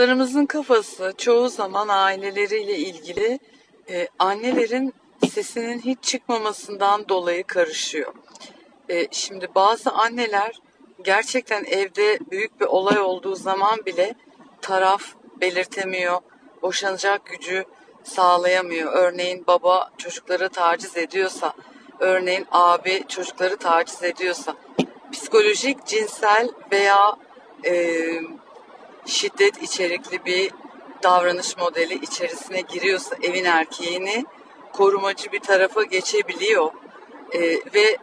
Çocuklarımızın kafası çoğu zaman aileleriyle ilgili e, annelerin sesinin hiç çıkmamasından dolayı karışıyor. E, şimdi bazı anneler gerçekten evde büyük bir olay olduğu zaman bile taraf belirtemiyor, boşanacak gücü sağlayamıyor. Örneğin baba çocukları taciz ediyorsa, örneğin abi çocukları taciz ediyorsa, psikolojik, cinsel veya e, şiddet içerikli bir davranış modeli içerisine giriyorsa evin erkeğini korumacı bir tarafa geçebiliyor Ee, ve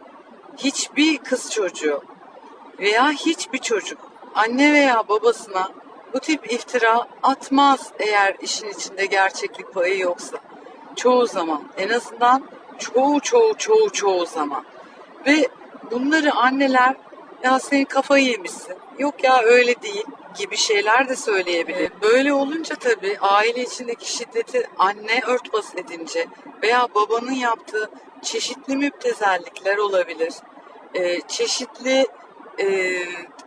hiçbir kız çocuğu veya hiçbir çocuk anne veya babasına bu tip iftira atmaz eğer işin içinde gerçeklik payı yoksa. Çoğu zaman en azından çoğu çoğu çoğu çoğu zaman. Ve bunları anneler ya senin kafayı yemişsin. Yok ya öyle değil gibi şeyler de söyleyebilir. Böyle olunca tabii aile içindeki şiddeti anne örtbas edince veya babanın yaptığı çeşitli müptezellikler olabilir. Ee, çeşitli e,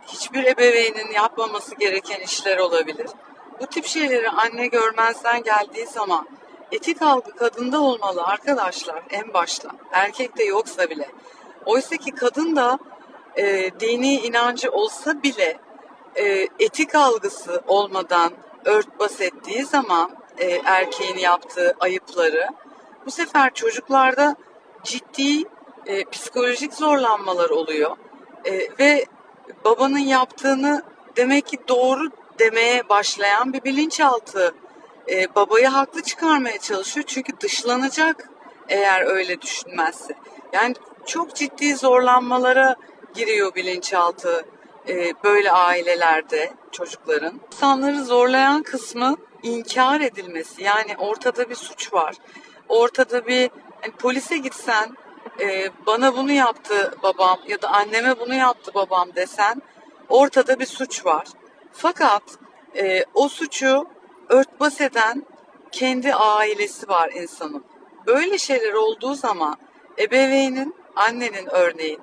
hiçbir ebeveynin yapmaması gereken işler olabilir. Bu tip şeyleri anne görmezden geldiği zaman etik algı kadında olmalı arkadaşlar en başta. Erkekte yoksa bile. Oysa ki kadın da e, dini inancı olsa bile e, etik algısı olmadan örtbas ettiği zaman e, erkeğin yaptığı ayıpları bu sefer çocuklarda ciddi e, psikolojik zorlanmalar oluyor E, ve babanın yaptığını demek ki doğru demeye başlayan bir bilinçaltı e, babayı haklı çıkarmaya çalışıyor çünkü dışlanacak eğer öyle düşünmezse. Yani çok ciddi zorlanmalara giriyor bilinçaltı e, böyle ailelerde çocukların. İnsanları zorlayan kısmı inkar edilmesi. Yani ortada bir suç var. Ortada bir hani polise gitsen e, bana bunu yaptı babam ya da anneme bunu yaptı babam desen ortada bir suç var. Fakat e, o suçu örtbas eden kendi ailesi var insanın. Böyle şeyler olduğu zaman ebeveynin, annenin örneğin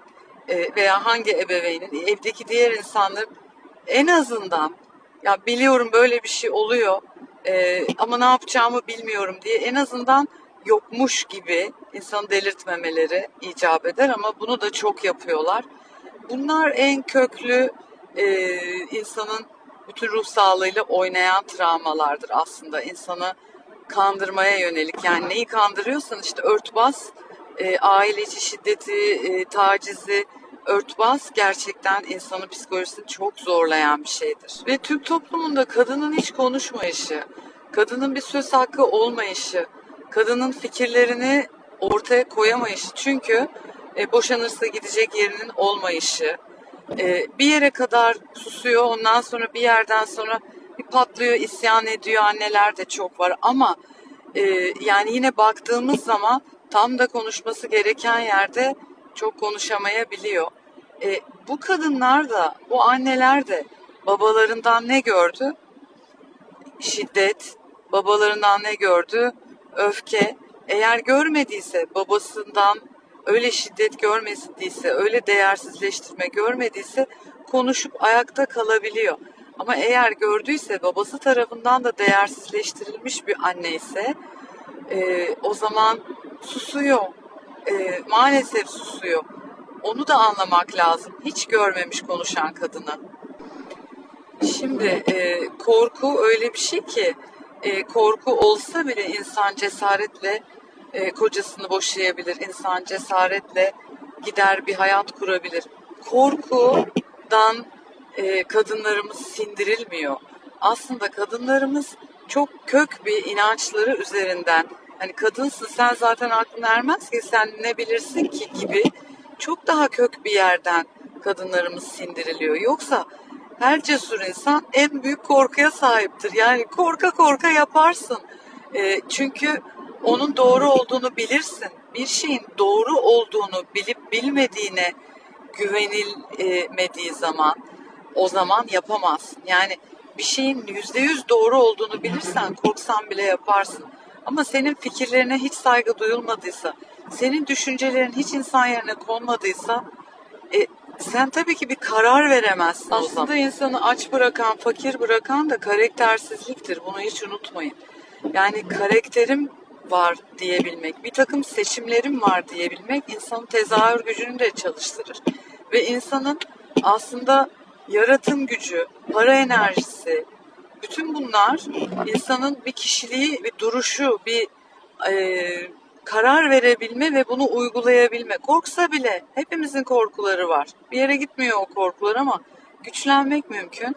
e, veya hangi ebeveynin evdeki diğer insanların en azından ya biliyorum böyle bir şey oluyor e, ama ne yapacağımı bilmiyorum diye en azından yokmuş gibi insanı delirtmemeleri icap eder ama bunu da çok yapıyorlar. Bunlar en köklü e, insanın bütün ruh sağlığıyla oynayan travmalardır aslında. insanı kandırmaya yönelik. Yani neyi kandırıyorsan işte örtbas, e, aile içi şiddeti, e, tacizi, örtbas gerçekten insanın psikolojisini çok zorlayan bir şeydir. Ve Türk toplumunda kadının hiç konuşmayışı, kadının bir söz hakkı olmayışı, kadının fikirlerini ortaya koyamayışı çünkü e, boşanırsa gidecek yerinin olmayışı, e, bir yere kadar susuyor ondan sonra bir yerden sonra bir patlıyor isyan ediyor anneler de çok var ama e, yani yine baktığımız zaman tam da konuşması gereken yerde çok konuşamayabiliyor. E, bu kadınlar da bu anneler de babalarından ne gördü? Şiddet, babalarından ne gördü? Öfke. Eğer görmediyse babasından öyle şiddet görmediyse, öyle değersizleştirme görmediyse konuşup ayakta kalabiliyor. Ama eğer gördüyse babası tarafından da değersizleştirilmiş bir anne ise e, o zaman susuyor. E, maalesef susuyor. Onu da anlamak lazım. Hiç görmemiş konuşan kadını. Şimdi e, korku öyle bir şey ki e, korku olsa bile insan cesaretle e, kocasını boşayabilir. İnsan cesaretle gider bir hayat kurabilir. Korkudan e, kadınlarımız sindirilmiyor. Aslında kadınlarımız çok kök bir inançları üzerinden hani kadınsın sen zaten aklın ermez ki sen ne bilirsin ki gibi çok daha kök bir yerden kadınlarımız sindiriliyor. Yoksa her cesur insan en büyük korkuya sahiptir. Yani korka korka yaparsın. E, çünkü onun doğru olduğunu bilirsin. Bir şeyin doğru olduğunu bilip bilmediğine güvenilmediği zaman o zaman yapamazsın. Yani bir şeyin yüzde yüz doğru olduğunu bilirsen korksan bile yaparsın. Ama senin fikirlerine hiç saygı duyulmadıysa, senin düşüncelerin hiç insan yerine konmadıysa e, sen tabii ki bir karar veremezsin o zaman. Aslında insanı aç bırakan, fakir bırakan da karaktersizliktir. Bunu hiç unutmayın. Yani karakterim var diyebilmek, bir takım seçimlerim var diyebilmek insanın tezahür gücünü de çalıştırır. Ve insanın aslında yaratım gücü, para enerjisi, bütün bunlar insanın bir kişiliği, bir duruşu, bir e, karar verebilme ve bunu uygulayabilme. Korksa bile hepimizin korkuları var. Bir yere gitmiyor o korkular ama güçlenmek mümkün.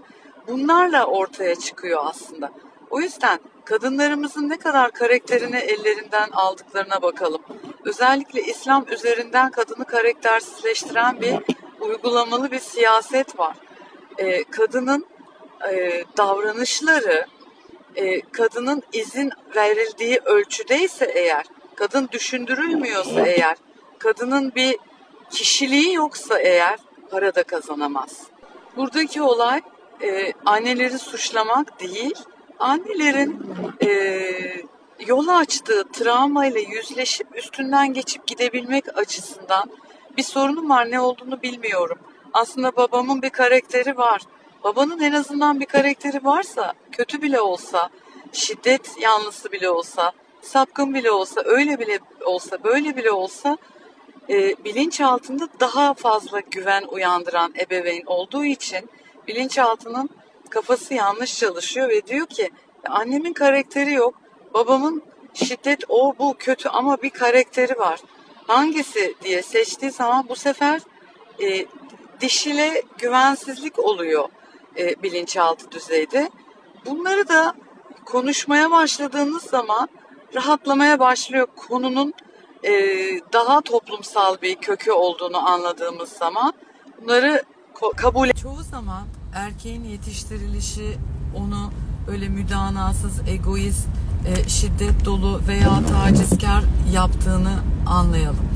Bunlarla ortaya çıkıyor aslında. O yüzden kadınlarımızın ne kadar karakterini ellerinden aldıklarına bakalım. Özellikle İslam üzerinden kadını karaktersizleştiren bir uygulamalı bir siyaset var. Ee, kadının e, davranışları e, kadının izin verildiği ölçüdeyse eğer, kadın düşündürülmüyorsa eğer, kadının bir kişiliği yoksa eğer para da kazanamaz. Buradaki olay e, anneleri suçlamak değil, annelerin e, yolu açtığı travmayla yüzleşip üstünden geçip gidebilmek açısından bir sorunum var ne olduğunu bilmiyorum. Aslında babamın bir karakteri var. Babanın en azından bir karakteri varsa, kötü bile olsa, şiddet yanlısı bile olsa, sapkın bile olsa, öyle bile olsa, böyle bile olsa e, bilinçaltında daha fazla güven uyandıran ebeveyn olduğu için bilinçaltının kafası yanlış çalışıyor ve diyor ki annemin karakteri yok, babamın şiddet o bu kötü ama bir karakteri var. Hangisi diye seçtiği zaman bu sefer e, dişile güvensizlik oluyor e, bilinçaltı düzeyde. Bunları da konuşmaya başladığınız zaman rahatlamaya başlıyor. Konunun e, daha toplumsal bir kökü olduğunu anladığımız zaman bunları kabul Çoğu zaman erkeğin yetiştirilişi onu öyle müdanasız, egoist, e, şiddet dolu veya tacizkar yaptığını anlayalım.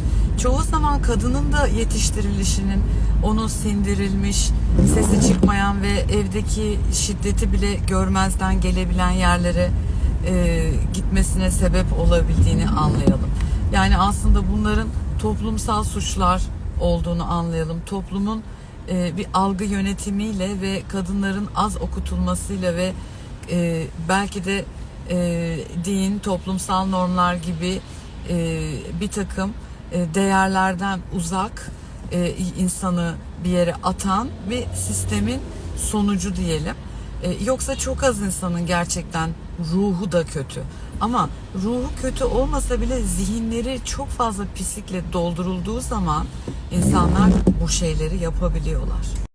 Çoğu zaman kadının da yetiştirilişinin onu sindirilmiş, sesi çıkmayan evdeki şiddeti bile görmezden gelebilen yerlere e, gitmesine sebep olabildiğini anlayalım. Yani aslında bunların toplumsal suçlar olduğunu anlayalım. Toplumun e, bir algı yönetimiyle ve kadınların az okutulmasıyla ve e, belki de e, din, toplumsal normlar gibi e, bir takım e, değerlerden uzak e, insanı bir yere atan bir sistemin sonucu diyelim. E, yoksa çok az insanın gerçekten ruhu da kötü. Ama ruhu kötü olmasa bile zihinleri çok fazla pislikle doldurulduğu zaman insanlar bu şeyleri yapabiliyorlar.